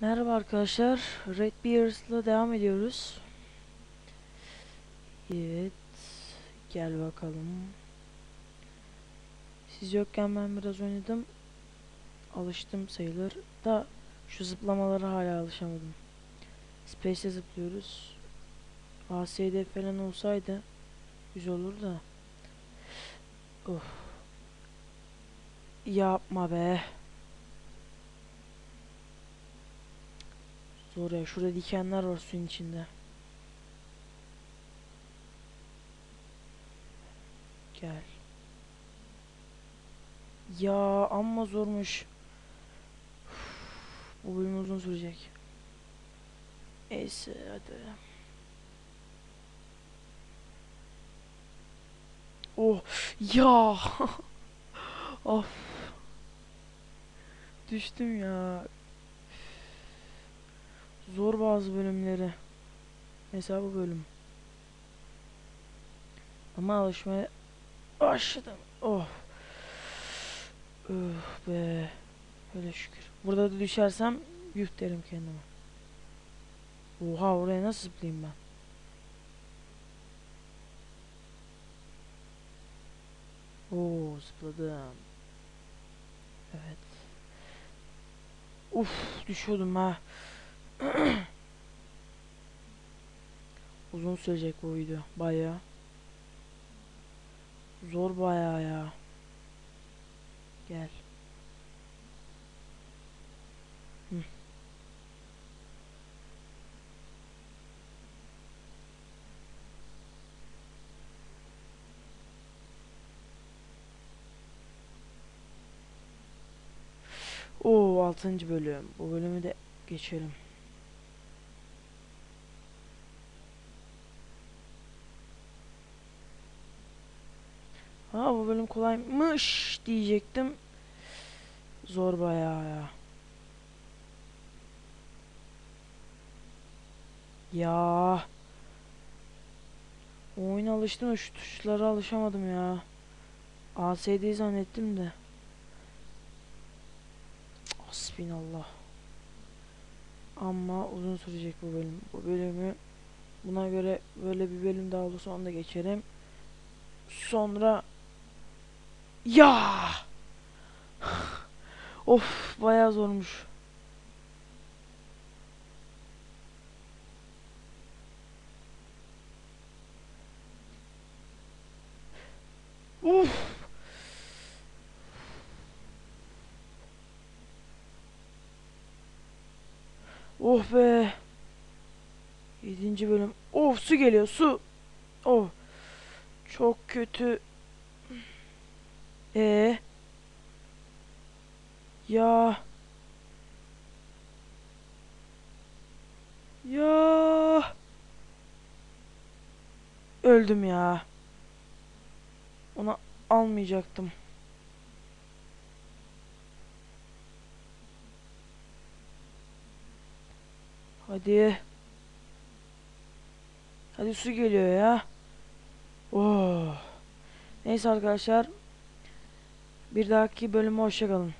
Merhaba arkadaşlar. Red Bears'la devam ediyoruz. Evet. Gel bakalım. Siz yokken ben biraz oynadım. Alıştım sayılır. Da şu zıplamalara hala alışamadım. Space'e zıplıyoruz. ASD falan olsaydı güzel olur da. Of. Yapma be. Zor ya. Şurada dikenler var suyun içinde. Gel. Ya amma zormuş. Bu bölüm uzun sürecek. Neyse hadi. Oh ya. of. Düştüm ya. Zor bazı bölümleri. Mesela bu bölüm. Ama alışmaya başladım. Oh. Öf be. Öyle şükür. Burada da düşersem yuh derim kendime. Oha oraya nasıl zıplayayım ben? Oo zıpladım. Evet. Uf düşüyordum ha. Uzun sürecek bu video. Bayağı. Zor bayağı ya. Gel. Hı. Oo 6. bölüm. Bu bölümü de geçelim. Ha bu bölüm kolaymış diyecektim. Zor bayağı ya. Ya. Oyuna alıştım da şu tuşlara alışamadım ya. ASD zannettim de. Hasbinallah. Ama uzun sürecek bu bölüm. Bu bölümü buna göre böyle bir bölüm daha olursa onu da geçerim. Sonra ya Of bayağı zormuş. Uf. Oh be. Yedinci bölüm. Of su geliyor su. Oh. Çok kötü. E Ya. Ya. Öldüm ya. Onu almayacaktım. Hadi. Hadi su geliyor ya. Oh. Neyse arkadaşlar. Bir dahaki bölüme hoşçakalın.